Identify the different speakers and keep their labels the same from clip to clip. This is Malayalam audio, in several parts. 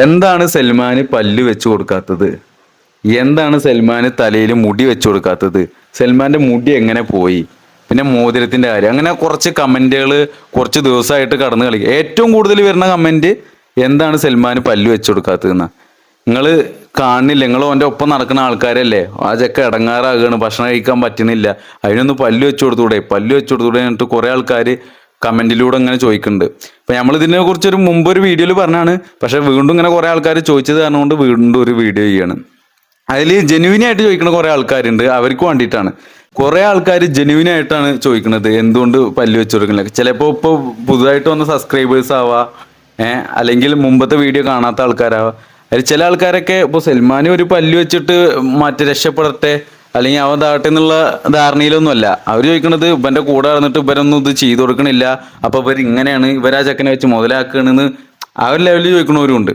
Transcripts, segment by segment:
Speaker 1: എന്താണ് സൽമാന് പല്ല് വെച്ചു കൊടുക്കാത്തത്? എന്താണ് സൽമാന് തലയിൽ മുടി വെച്ചു കൊടുക്കാത്തത്? സൽമാന്റെ മുടി എങ്ങനെ പോയി? പിന്നെ മോതിരത്തിന്റെ കാര്യം. അങ്ങനെ കുറച്ച് കമന്റുകൾ കുറച്ച് ദിവസമായിട്ട് കടന്നു കളിക്കുക ഏറ്റവും കൂടുതൽ വരുന്ന കമന്റ് എന്താണ് സൽമാന് പല്ല് വെച്ചു കൊടുക്കാത്തതെന്ന്? നിങ്ങൾ കാണുന്നില്ല. നിങ്ങൾ ഓന്റെ ഒപ്പം നടക്കുന്ന ആൾക്കാരല്ലേ? ആ ചെക്ക ഇടങ്ങാറാകുകയാണ് ഭക്ഷണം കഴിക്കാൻ പറ്റുന്നില്ല. അതിനൊന്ന് പല്ല് വെച്ചു കൊടുത്തൂടെ? പല്ല് വെച്ചു കൊടുത്തൂടെ എന്നിട്ട് കുറെ ആൾക്കാർ കമന്റിലൂടെ ഇങ്ങനെ ചോദിക്കുന്നുണ്ട്. അപ്പൊ നമ്മൾ ഇതിനെ കുറിച്ച് ഒരു മുമ്പ് ഒരു വീഡിയോയിൽ പറഞ്ഞാണ് പക്ഷെ വീണ്ടും ഇങ്ങനെ കുറെ ആൾക്കാർ ചോദിച്ചത് കാരണം വീണ്ടും ഒരു വീഡിയോ ചെയ്യാണ്. അതിൽ ജെനുവിൻ ആയിട്ട് ചോദിക്കുന്ന കുറെ ആൾക്കാരുണ്ട് അവർക്ക് വേണ്ടിയിട്ടാണ്. കുറെ ആൾക്കാർ ജെനുവിൻ ആയിട്ടാണ് ചോദിക്കുന്നത് എന്തുകൊണ്ട് പല്ല് വെച്ച് കൊടുക്കുന്നില്ല. ചിലപ്പോൾ ഇപ്പോൾ പുതുതായിട്ട് വന്ന സബ്സ്ക്രൈബേഴ്സ് ആവാ ഏഹ് അല്ലെങ്കിൽ മുമ്പത്തെ വീഡിയോ കാണാത്ത ആൾക്കാരാവാ. അതിൽ ചില ആൾക്കാരൊക്കെ ഇപ്പോൾ സൽമാൻ ഒരു പല്ല് വെച്ചിട്ട് മാറ്റി രക്ഷപ്പെടട്ടെ അല്ലെങ്കിൽ അവൻ താട്ടെ എന്നുള്ള ധാരണയിലൊന്നുമല്ല. അവർ ചോദിക്കണത് ഇവന്റെ കൂടെ നടന്നിട്ട് ഇവരൊന്നും ഇത് ചെയ്തു കൊടുക്കണില്ല. അപ്പൊ ഇവർ ഇങ്ങനെയാണ് ഇവരാ ചെക്കനെ വെച്ച് മുതലാക്കണെന്ന് ആ ഒരു ലെവലിൽ ചോദിക്കണവരും ഉണ്ട്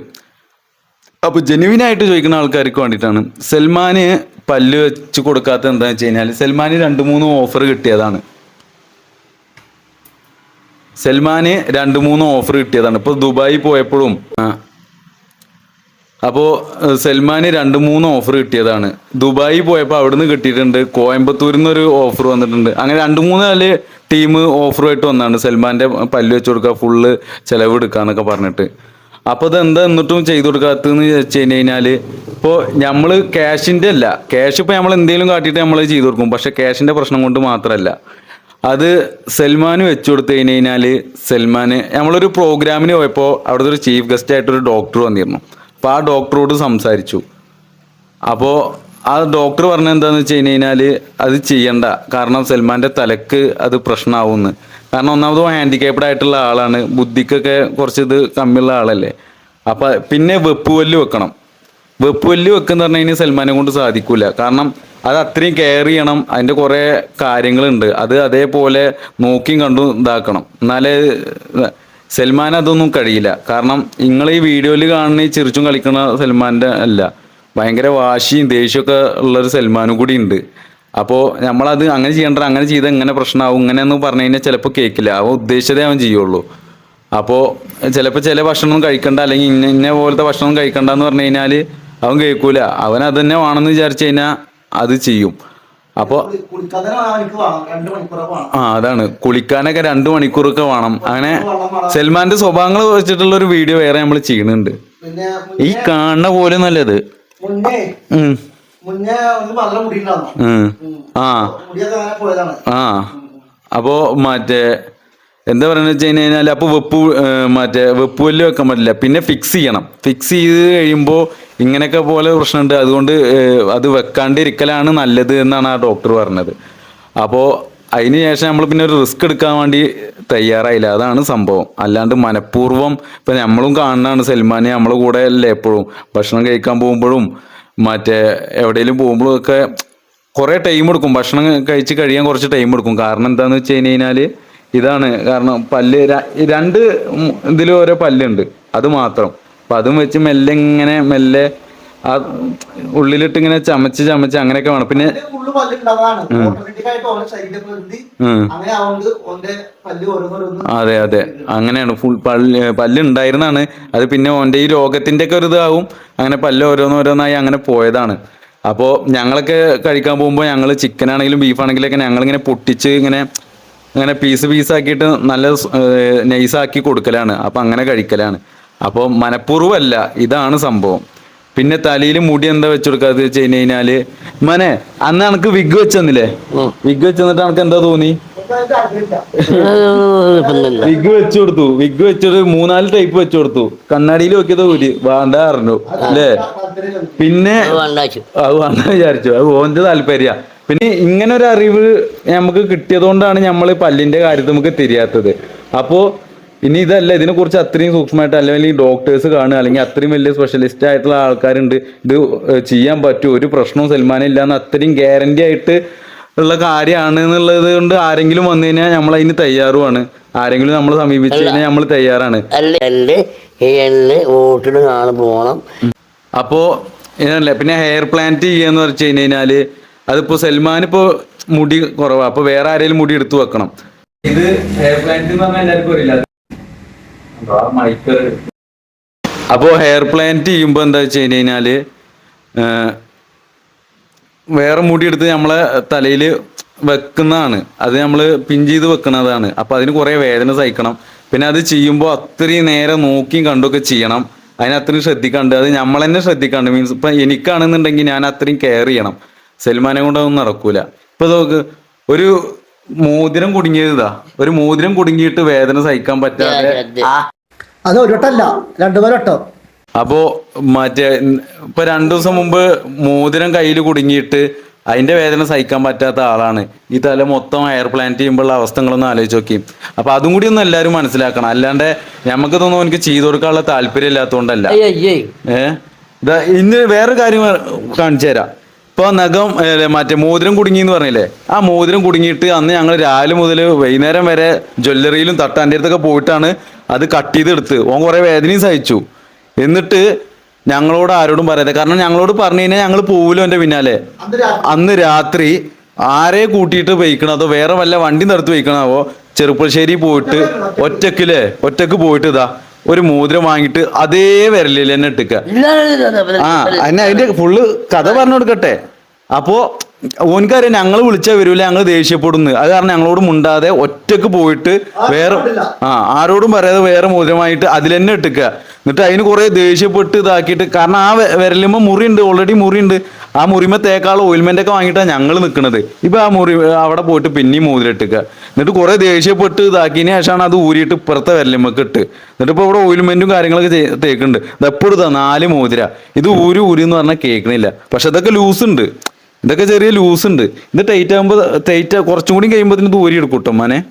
Speaker 1: അപ്പൊ ജെനുവിനായിട്ട് ചോദിക്കുന്ന ആൾക്കാർക്ക് വേണ്ടിയിട്ടാണ്. സൽമാന് പല്ല് വെച്ച് കൊടുക്കാത്ത എന്താണെന്ന് വെച്ച് കഴിഞ്ഞാൽ സൽമാന് രണ്ട് മൂന്ന് ഓഫർ കിട്ടിയതാണ്. സൽമാന് രണ്ട് മൂന്ന് ഓഫർ കിട്ടിയതാണ്. ഇപ്പൊ ദുബായി പോയപ്പോഴും അപ്പോ സൽമാന് രണ്ട് മൂന്ന് ഓഫർ കിട്ടിയതാണ്. ദുബായി പോയപ്പോൾ അവിടുന്ന് കിട്ടിയിട്ടുണ്ട്. കോയമ്പത്തൂരിൽ ഒരു ഓഫർ വന്നിട്ടുണ്ട്. അങ്ങനെ രണ്ട് മൂന്ന് നാല് ടീം ഓഫറുമായിട്ട് വന്നാണ്. സൽമാന്റെ പല്ല് വെച്ച് കൊടുക്കുക ഫുള്ള് ചെലവ് എടുക്കാന്നൊക്കെ പറഞ്ഞിട്ട്. അപ്പൊ ഇത് എന്താ എന്നിട്ടും ചെയ്തു കൊടുക്കാത്തതെന്ന് വെച്ച് കഴിഞ്ഞ് കഴിഞ്ഞാൽ ഇപ്പോ നമ്മൾ ക്യാഷിന്റെ അല്ല. ക്യാഷ് ഇപ്പൊ നമ്മൾ എന്തെങ്കിലും കാട്ടിയിട്ട് നമ്മൾ ചെയ്തു കൊടുക്കും. പക്ഷെ ക്യാഷിന്റെ പ്രശ്നം കൊണ്ട് മാത്രമല്ല അത് സൽമാന് വെച്ചു കൊടുത്തു കഴിഞ്ഞ് കഴിഞ്ഞാൽ സൽമാന് നമ്മളൊരു പ്രോഗ്രാമിന് പോയപ്പോൾ അവിടുത്തെ ഒരു ചീഫ് ഗസ്റ്റ് ആയിട്ടൊരു ഡോക്ടർ വന്നിരുന്നു. അപ്പൊ ആ ഡോക്ടറോട് സംസാരിച്ചു. അപ്പോൾ ആ ഡോക്ടർ പറഞ്ഞ എന്താണെന്ന് വെച്ച് കഴിഞ്ഞ് കഴിഞ്ഞാൽ അത് ചെയ്യണ്ട. കാരണം സൽമാന്റെ തലക്ക് അത് പ്രശ്നമാവുമെന്ന് കാരണം ഒന്നാമത് ഹാൻഡിക്കാപ്പ്ഡ് ആയിട്ടുള്ള ആളാണ്. ബുദ്ധിക്കൊക്കെ കുറച്ച് ഇത് കമ്മിയുള്ള ആളല്ലേ. അപ്പം പിന്നെ വെപ്പുവല്ല് വെക്കണം. വെപ്പുവല്ല് വെക്കുന്ന പറഞ്ഞു കഴിഞ്ഞാൽ സൽമാനെ കൊണ്ട് സാധിക്കില്ല കാരണം അത് അത്രയും കെയർ ചെയ്യണം. അതിന്റെ കുറേ കാര്യങ്ങളുണ്ട്. അത് അതേപോലെ നോക്കിയും കണ്ടും ഇതാക്കണം. എന്നാലേ സൽമാൻ അതൊന്നും കഴിയില്ല. കാരണം നിങ്ങൾ ഈ വീഡിയോയിൽ കാണുന്ന ഈ ചിരിച്ചും കളിക്കുന്ന സൽമാന്റെ അല്ല. ഭയങ്കര വാശിയും ദേഷ്യമൊക്കെ ഉള്ളൊരു സൽമാനും കൂടി ഉണ്ട്. അപ്പോൾ നമ്മളത് അങ്ങനെ ചെയ്യേണ്ട അങ്ങനെ ചെയ്താൽ ഇങ്ങനെ പ്രശ്നമാവും ഇങ്ങനെ എന്ന് പറഞ്ഞു കഴിഞ്ഞാൽ ചിലപ്പോൾ കേൾക്കില്ല അവൻ ഉദ്ദേശിച്ചതേ അവൻ ചെയ്യുള്ളൂ. അപ്പോൾ ചിലപ്പോൾ ചില ഭക്ഷണം കഴിക്കണ്ട അല്ലെങ്കിൽ ഇന്ന ഇന്ന പോലത്തെ ഭക്ഷണം കഴിക്കണ്ട എന്ന് പറഞ്ഞു കഴിഞ്ഞാൽ അവൻ കേൾക്കൂല. അവൻ അത് തന്നെ വേണമെന്ന് വിചാരിച്ചു കഴിഞ്ഞാൽ അത് ചെയ്യും. അപ്പോൾ ആ അതാണ്. കുളിക്കാനൊക്കെ രണ്ട് മണിക്കൂറൊക്കെ വേണം. അങ്ങനെ സൽമാന്റെ സ്വഭാവങ്ങൾ വെച്ചിട്ടുള്ള ഒരു വീഡിയോ വേറെ നമ്മൾ ചെയ്യുന്നുണ്ട് ഈ കാണുന്ന പോലെ നല്ലത്. ആ. ആ. അപ്പോ മറ്റേ എന്താ പറയുന്നത് വെച്ച് കഴിഞ്ഞ് കഴിഞ്ഞാൽ അപ്പോൾ വെപ്പ് മറ്റേ വെപ്പുവല്ല് വെക്കാൻ പറ്റില്ല. പിന്നെ ഫിക്സ് ചെയ്യണം. ഫിക്സ് ചെയ്ത് കഴിയുമ്പോൾ ഇങ്ങനെയൊക്കെ പോലെ പ്രശ്നമുണ്ട്. അതുകൊണ്ട് അത് വെക്കാണ്ടിരിക്കലാണ് നല്ലത് എന്നാണ് ആ ഡോക്ടർ പറഞ്ഞത്. അപ്പോൾ അതിന് ശേഷം നമ്മൾ പിന്നെ ഒരു റിസ്ക് എടുക്കാൻ വേണ്ടി തയ്യാറായില്ല. അതാണ് സംഭവം. അല്ലാണ്ട് മനഃപൂർവം ഇപ്പം നമ്മളും കാണുന്നതാണ്. സൽമാനെ നമ്മൾ കൂടെ അല്ലേ എപ്പോഴും? ഭക്ഷണം കഴിക്കാൻ പോകുമ്പോഴും മറ്റേ എവിടെയെങ്കിലും പോകുമ്പോഴും ഒക്കെ കുറേ ടൈം എടുക്കും. ഭക്ഷണം കഴിച്ച് കഴിയാൻ കുറച്ച് ടൈം എടുക്കും. കാരണം എന്താന്ന് വെച്ച് കഴിഞ്ഞ് കഴിഞ്ഞാൽ ഇതാണ്. കാരണം പല്ല് രണ്ട് ഇതിലും ഓരോ പല്ലുണ്ട്. അത് മാത്രം. അപ്പൊ അതും വെച്ച് മെല്ലെ ഇങ്ങനെ മെല്ലെ ആ ഉള്ളിലിട്ട് ഇങ്ങനെ ചമച്ച് ചമച്ച് അങ്ങനെയൊക്കെ വേണം. പിന്നെ അതെ അതെ. അങ്ങനെയാണ് ഫുൾ പല്ല് പല്ല് ഉണ്ടായിരുന്നാണ് അത് പിന്നെ ഓന്റെ ഈ രോഗത്തിന്റെ ഒക്കെ ഒരു ഇതാവും. അങ്ങനെ പല്ല് ഓരോന്നോരോന്നായി അങ്ങനെ പോയതാണ്. അപ്പോൾ ഞങ്ങളൊക്കെ കഴിക്കാൻ പോകുമ്പോൾ ഞങ്ങൾ ചിക്കൻ ആണെങ്കിലും ബീഫ് ആണെങ്കിലും ഒക്കെ ഞങ്ങൾ ഇങ്ങനെ പൊട്ടിച്ച് ഇങ്ങനെ അങ്ങനെ പീസ് പീസ് ആക്കിയിട്ട് നല്ല നൈസാക്കി കൊടുക്കലാണ്. അപ്പം അങ്ങനെ കഴിക്കലാണ്. അപ്പോൾ മനഃപൂർവമല്ല ഇതാണ് സംഭവം. പിന്നെ തലയിൽ മുടി എന്താ വെച്ച് കൊടുക്കാതെ വെച്ച് കഴിഞ്ഞ് കഴിഞ്ഞാൽ? മനെ അന്ന് എനക്ക് വിഗ് വെച്ചെന്നില്ലേ? വിഗ് വെച്ചെന്നിട്ട് അനക്ക് എനക്ക് എന്താ തോന്നി? വിഗ് വെച്ചു കൊടുത്തു. വിഗ് വെച്ചൊരു മൂന്നാൽ ടൈപ്പ് വെച്ചു കൊടുത്തു. കണ്ണാടിയിൽ നോക്കിയത് ഊരി വേണ്ട പറഞ്ഞു. അല്ലേ? പിന്നെ അത് വേണ്ട വിചാരിച്ചു. അത് ഓന്റെ താല്പര്യ. പിന്നെ ഇങ്ങനെ ഒരു അറിവ് നമുക്ക് കിട്ടിയതുകൊണ്ടാണ് നമ്മൾ പല്ലിന്റെ കാര്യത്തിൽ നമുക്ക് തിരിയാത്തത്. അപ്പോ ഇനി ഇതല്ല ഇതിനെക്കുറിച്ച് അത്രയും സൂക്ഷ്മമായിട്ട് അല്ലെങ്കിൽ ഡോക്ടേഴ്സ് കാണുക അല്ലെങ്കിൽ അത്രയും വലിയ സ്പെഷ്യലിസ്റ്റ് ആയിട്ടുള്ള ആൾക്കാരുണ്ട് ഇത് ചെയ്യാൻ പറ്റും. ഒരു പ്രശ്നവും സൽമാനില്ല എന്ന് അത്രയും ഗ്യാരണ്ടി ആയിട്ട് ഉള്ള കാര്യമാണ് എന്നുള്ളത് കൊണ്ട് ആരെങ്കിലും വന്നു കഴിഞ്ഞാൽ നമ്മൾ അതിന് തയ്യാറുമാണ് ആരെങ്കിലും നമ്മൾ സമീപിച്ചു കഴിഞ്ഞാൽ നമ്മൾ തയ്യാറാണ്. അപ്പോ ഇതല്ലേ പിന്നെ ഹെയർ പ്ലാന്റ് ചെയ്യാന്ന് വെച്ച് കഴിഞ്ഞാൽ കഴിഞ്ഞാൽ അതിപ്പോ സൽമാൻ ഇപ്പോ മുടി കുറവാ. അപ്പൊ വേറെ ആരെങ്കിലും മുടി എടുത്തു വെക്കണം. ഇത് ഹെയർ പ്ലാന്റ് എന്ന് പറഞ്ഞാൽ എല്ലാവർക്കും അറിയില്ല. അപ്പോൾ ഹെയർ പ്ലാന്റ് ചെയ്യുമ്പോൾ എന്താ വെച്ച് കഴിഞ്ഞ് വേറെ മുടി എടുത്ത് നമ്മളെ തലയിൽ വെക്കുന്നതാണ്. അത് നമ്മൾ പിൻ ചെയ്ത് വെക്കുന്നതാണ്. അപ്പം അതിന് കുറേ വേദന സഹിക്കണം. പിന്നെ അത് ചെയ്യുമ്പോൾ അത്രയും നേരെ നോക്കിയും കണ്ടൊക്കെ ചെയ്യണം. അതിനത്രയും ശ്രദ്ധിക്കാണ്ട് അത് നമ്മൾ തന്നെ ശ്രദ്ധിക്കാണ്ട്. മീൻസ് ഇപ്പം എനിക്കാണെന്നുണ്ടെങ്കിൽ ഞാൻ അത്രയും കെയർ ചെയ്യണം. സൽമാനെ കൊണ്ടൊന്നും നടക്കൂല. ഇപ്പൊ നോക്ക് ഒരു മോതിരം കുടുങ്ങിയതാ. ഒരു മോതിരം കുടുങ്ങിയിട്ട് വേദന സഹിക്കാൻ പറ്റാതെ.
Speaker 2: അത് ഒരു വട്ടല്ല രണ്ടു മൂന്ന്
Speaker 1: അപ്പോ മറ്റേ ഇപ്പൊ രണ്ടു ദിവസം മുമ്പ് മോതിരം കയ്യിൽ കുടുങ്ങിയിട്ട് അതിന്റെ വേദന സഹിക്കാൻ പറ്റാത്ത ആളാണ്. ഈ തല മൊത്തം എയർ പ്ലാന്റ് ചെയ്യുമ്പോഴുള്ള അവസ്ഥകളൊന്നും ആലോചിച്ച് നോക്കി. അപ്പൊ അതും കൂടി ഒന്ന് എല്ലാരും മനസ്സിലാക്കണം. അല്ലാണ്ട് നമുക്ക് തോന്നുന്നു എനിക്ക് ചെയ്തു കൊടുക്കാനുള്ള താല്പര്യം ഇല്ലാത്തതുകൊണ്ടല്ല ഏഹ് ഇന്ന് വേറെ കാര്യം കാണിച്ചു തരാം. ഇപ്പൊ നഖം മറ്റേ മോതിരം കുടുങ്ങി എന്ന് പറഞ്ഞില്ലേ? ആ മോതിരം കുടുങ്ങിയിട്ട് അന്ന് ഞങ്ങൾ രാവിലെ മുതൽ വൈകുന്നേരം വരെ ജ്വല്ലറിയിലും തട്ടാന്റെ അടുത്തൊക്കെ പോയിട്ടാണ് അത് കട്ട് ചെയ്തെടുത്ത്. ഓൻ കുറേ വേദനയും സഹിച്ചു. എന്നിട്ട് ഞങ്ങളോട് ആരോടും പറയാതെ കാരണം ഞങ്ങളോട് പറഞ്ഞു കഴിഞ്ഞാൽ ഞങ്ങൾ പോവില്ല എന്റെ പിന്നാലെ.
Speaker 2: അന്ന് രാത്രി?
Speaker 1: ആരെ കൂട്ടിയിട്ട് വയ്ക്കണതോ അതോ വേറെ വല്ല വണ്ടി നിർത്തി പോയിക്കണാവോ ചെറുപ്പശ്ശേരി പോയിട്ട് ഒറ്റക്കില്ലേ? ഒറ്റയ്ക്ക് പോയിട്ട് ഇതാ. ഒരു മോതിരം വാങ്ങിയിട്ട് അതേ വിരലിൽ തന്നെ ഇട്ടിക്ക. ആ എന്നെ അതിന്റെ ഫുള്ള് കഥ പറഞ്ഞു കൊടുക്കട്ടെ. അപ്പോ ഓൻക്കറിയാം ഞങ്ങൾ വിളിച്ചാൽ വരൂല ഞങ്ങൾ ദേഷ്യപ്പെടുന്നു. അത് കാരണം ഞങ്ങളോട് മുണ്ടാതെ ഒറ്റയ്ക്ക് പോയിട്ട് വേറെ ആ ആരോടും പറയാതെ വേറെ മോതിരമായിട്ട് അതിൽ തന്നെ ഇട്ടിക്കുക എന്നിട്ട് അതിന് കുറെ ദേഷ്യപ്പെട്ട് ഇതാക്കിയിട്ട് കാരണം ആ വിരലുമ്പോൾ മുറിയുണ്ട് ഓൾറെഡി മുറിയുണ്ട്. ആ മുറിമ തേക്കാൾ ഓയിൽമെന്റ് ഒക്കെ വാങ്ങിയിട്ടാണ് ഞങ്ങൾ നിൽക്കുന്നത് ഇപ്പൊ ആ മുറി അവിടെ പോയിട്ട് പിന്നെയും മോതിരം ഇട്ടുക എന്നിട്ട് കുറെ ദേഷ്യപ്പെട്ട് ഇതാക്കിയതിന് ശേഷമാണ് അത് ഊരിയിട്ട് ഇപ്പുറത്തെ വിരലുമ്പൊക്കെ ഇട്ട്. എന്നിട്ട് ഇപ്പൊ ഇവിടെ ഓയിൽമെന്റും കാര്യങ്ങളൊക്കെ തേക്കുന്നുണ്ട്. ഇതെപ്പോഴും ഇതാ നാല് മോതിര. ഇത് ഊരി ഊരി എന്ന് പറഞ്ഞാൽ കേൾക്കണില്ല. പക്ഷെ ഇതൊക്കെ ലൂസ് ഉണ്ട്. ഇതൊക്കെ ചെറിയ ലൂസ് ഉണ്ട്. ഇത് ടൈറ്റ് ആകുമ്പോൾ ടൈറ്റ് കുറച്ചും കൂടി കഴിയുമ്പോൾ ഇതിന് ദൂരി എടുക്കും കേട്ടോ മോനെ.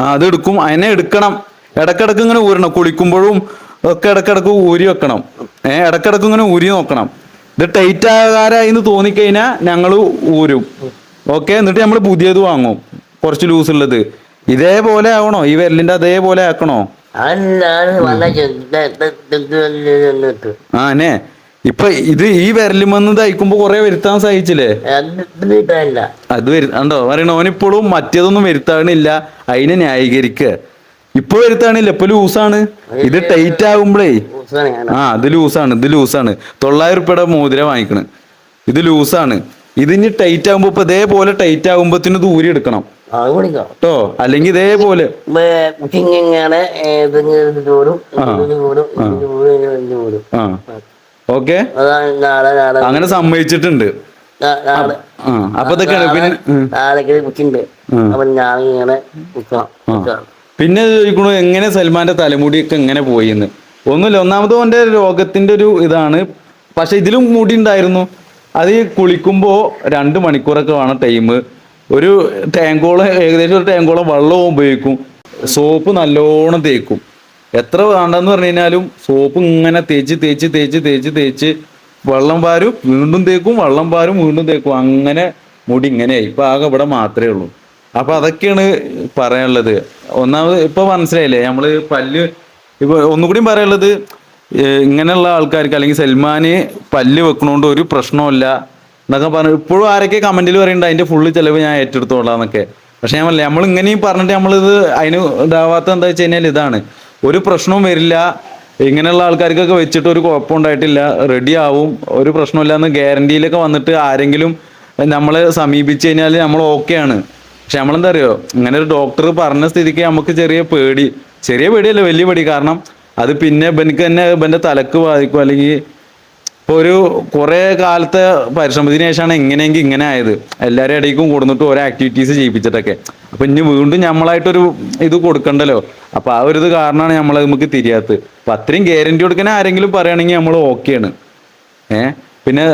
Speaker 1: ആ അത് എടുക്കും. അതിനെ എടുക്കണം. ഇടക്കിടക്ക് ഇങ്ങനെ ഊരണം. കുളിക്കുമ്പോഴും ഒക്കെ ഇടക്കിടക്ക് ഊരി വെക്കണം. ഏഹ് ഇടക്കിടക്ക് ഇങ്ങനെ ഊരി നോക്കണം. ഇത് ടൈറ്റ് ആകാരായി എന്ന് തോന്നിക്കഴിഞ്ഞാൽ ഞങ്ങൾ ഊരും. ഓക്കെ? എന്നിട്ട് നമ്മൾ പുതിയത് വാങ്ങും. കുറച്ച് ലൂസ് ഉള്ളത്. ഇതേപോലെ ആവണോ? ഈ വിരലിന്റെ അതേപോലെ ആക്കണോ. ആ അനെ ഇപ്പൊ ഇത് ഈ വിരലിമെന്ന് തയ്ക്കുമ്പോ കൊറേ വരുത്താൻ സഹിച്ചില്ലേ?
Speaker 3: അത്
Speaker 1: വരുത്തണ്ടോ പറയണ ഓനിപ്പോഴും മറ്റേതൊന്നും വരുത്താണില്ല അതിനെ ന്യായീകരിക്ക. ഇപ്പൊ വരുത്താണില്ല ഇപ്പൊ ലൂസാണ്. ഇത് ടൈറ്റ് ആകുമ്പോഴേ. ആ അത് ലൂസാണ് ഇത് ലൂസാണ്. തൊള്ളായിരം ഉറുപ്പയുടെ മോതിര വാങ്ങിക്കണ്. ഇത് ലൂസാണ്. ഇതിന് ടൈറ്റ് ആകുമ്പോ ഇപ്പൊ ഇതേപോലെ ടൈറ്റ് ആകുമ്പോത്തിന് ദൂരെ എടുക്കണം. കേട്ടോ അല്ലെങ്കിൽ ഇതേപോലെ
Speaker 3: ഇങ്ങനെ ഇത് ചൂടും ഇത് ചൂടും ഇത് ചൂടും ഇത് ചൂടും
Speaker 1: ആ ഓക്കെ? അങ്ങനെ സമ്മതിച്ചിട്ടുണ്ട്. അപ്പൊ ഇതൊക്കെയാണ്. പിന്നെ. പിന്നെ ചോദിക്കണു എങ്ങനെ സൽമാന്റെ തലമുടിയൊക്കെ എങ്ങനെ പോയിന്ന്? ഒന്നുമില്ല ഒന്നാമത് ഓന്റെ രോഗത്തിന്റെ ഒരു ഇതാണ്. പക്ഷെ ഇതിലും മുടി ഉണ്ടായിരുന്നു. അത് കുളിക്കുമ്പോൾ കുളിക്കുമ്പോ രണ്ട് മണിക്കൂറൊക്കെ വേണം ടൈം ഒരു ടാങ്കോളം ഏകദേശം ഒരു ടാങ്കോളം വെള്ളവും ഉപയോഗിക്കും. സോപ്പ് നല്ലോണം തേക്കും. എത്ര വേണ്ടെന്ന് പറഞ്ഞു കഴിഞ്ഞാലും സോപ്പ് ഇങ്ങനെ തേച്ച് തേച്ച് തേച്ച് തേച്ച് തേച്ച് വെള്ളം പാരും വീണ്ടും തേക്കും വെള്ളം പാരും വീണ്ടും തേക്കും. അങ്ങനെ മുടി ഇങ്ങനെയായി ഇപ്പൊ ആകെ ഇവിടെ മാത്രമേ ഉള്ളൂ. അപ്പൊ അതൊക്കെയാണ് പറയാനുള്ളത്. ഒന്നാമത് ഇപ്പൊ മനസ്സിലായില്ലേ? നമ്മൾ പല്ല് ഇപ്പൊ ഒന്നുകൂടി പറയാനുള്ളത് ഇങ്ങനെയുള്ള ആൾക്കാർക്ക് അല്ലെങ്കിൽ സൽമാന് പല്ല് വെക്കണോണ്ട് ഒരു പ്രശ്നമില്ല എന്നൊക്കെ പറഞ്ഞു ഇപ്പോഴും ആരൊക്കെ കമന്റിൽ പറയുന്നുണ്ട് അതിന്റെ ഫുള്ള് ചെലവ് ഞാൻ ഏറ്റെടുത്തോളാം എന്നൊക്കെ. പക്ഷെ ഞാൻ നമ്മൾ ഇങ്ങനെയും പറഞ്ഞിട്ട് നമ്മളിത് അതിന് ഇതാവാത്ത എന്താ വെച്ച് കഴിഞ്ഞാൽ ഇതാണ്. ഒരു പ്രശ്നവും വരില്ല. ഇങ്ങനെയുള്ള ആൾക്കാർക്കൊക്കെ വെച്ചിട്ട് ഒരു കുഴപ്പം ഉണ്ടായിട്ടില്ല. റെഡി ആവും. ഒരു പ്രശ്നമില്ല എന്ന് ഗ്യാരണ്ടിയിലൊക്കെ വന്നിട്ട് ആരെങ്കിലും നമ്മളെ സമീപിച്ചു കഴിഞ്ഞാൽ നമ്മൾ ഓക്കെയാണ് പക്ഷെ നമ്മളെന്താ അറിയോ ഇങ്ങനെ ഒരു ഡോക്ടർ പറഞ്ഞ സ്ഥിതിക്ക് നമുക്ക് ചെറിയ പേടി. ചെറിയ പേടിയല്ല വലിയ പേടി. കാരണം അത് പിന്നെ ഇവനക്ക് തന്നെ ഇവന്റെ തലക്ക് ബാധിക്കും. അല്ലെങ്കിൽ ഇപ്പൊ ഒരു കുറേ കാലത്തെ പരിശ്രമത്തിന് ശേഷമാണ് എങ്ങനെയെങ്കിൽ ഇങ്ങനെ ആയത്. എല്ലാവരും ഇടയ്ക്കും കൊടുന്നിട്ട് ഓരോ ആക്ടിവിറ്റീസ് ചെയ്യിപ്പിച്ചിട്ടൊക്കെ. അപ്പൊ ഇനി വീണ്ടും നമ്മളായിട്ടൊരു ഇത് കൊടുക്കണ്ടല്ലോ. അപ്പൊ ആ ഒരു ഇത് കാരണമാണ് നമ്മൾ നമുക്ക് തിരിയാത്തത്. അപ്പൊ അത്രയും ഗ്യാരണ്ടി കൊടുക്കാൻ ആരെങ്കിലും പറയുകയാണെങ്കിൽ നമ്മൾ ഓക്കെയാണ് ഏ? പിന്നെ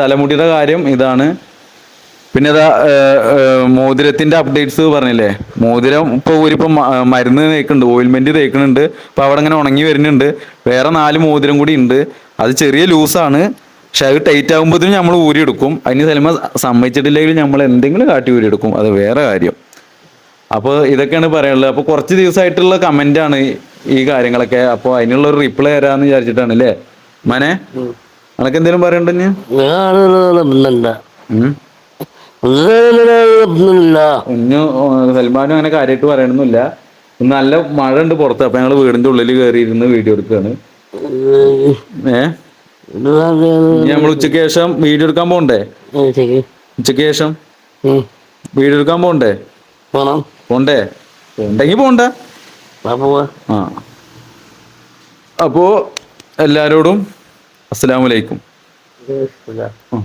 Speaker 1: തലമുടിയുടെ കാര്യം ഇതാണ്. പിന്നെ ഏഹ്, മോതിരത്തിന്റെ അപ്ഡേറ്റ്സ് പറഞ്ഞില്ലേ? മോതിരം ഇപ്പൊ ഒരിപ്പം മരുന്ന് തേക്കുന്നുണ്ട് ഓയിൽമെന്റ് തേക്കുന്നുണ്ട് അപ്പൊ അവിടെ അങ്ങനെ ഉണങ്ങി വരുന്നുണ്ട്. വേറെ നാല് മോതിരം കൂടി ഉണ്ട്. അത് ചെറിയ ലൂസാണ്. പക്ഷെ അത് ടൈറ്റ് ആകുമ്പോഴത്തേനും നമ്മൾ ഊരിയെടുക്കും. അതിന് ചിലപ്പോൾ സമ്മതിച്ചിട്ടില്ലെങ്കിൽ നമ്മൾ എന്തെങ്കിലും കാട്ടി ഊരിയെടുക്കും. അത് വേറെ കാര്യം. അപ്പോൾ ഇതൊക്കെയാണ് പറയാനുള്ളത്. അപ്പോൾ കുറച്ച് ദിവസമായിട്ടുള്ള കമന്റ് ആണ് ഈ കാര്യങ്ങളൊക്കെ. അപ്പോൾ അതിനുള്ള ഒരു റിപ്ലൈ തരാന്ന് വിചാരിച്ചിട്ടാണ് അല്ലേ? മനെ അനക്ക് എന്തെങ്കിലും കുഞ്ഞു സൽമാനും അങ്ങനെ കാര്യമായിട്ട് പറയണമെന്നില്ല നല്ല മഴ ഉണ്ട് പുറത്ത്. അപ്പൊ ഞങ്ങൾ വീടിന്റെ ഉള്ളിൽ കയറി ഇരുന്ന് വീഡിയോ എടുക്കുകയാണ്. നമ്മൾ ഉച്ചയ്ക്ക് ശേഷം വീഡിയോ എടുക്കാൻ പോണ്ടേ?
Speaker 3: ഉച്ചയ്ക്ക്
Speaker 1: ഉച്ചയ്ക്ക്. ശേഷം? വീഡിയോ എടുക്കാൻ പോണ്ടേ?
Speaker 3: പോണം.
Speaker 1: പോണ്ടേ? ഉണ്ടെങ്കി പോണ്ട. ആ. അപ്പോ എല്ലാരോടും അസ്സലാമലൈക്കും. ആ.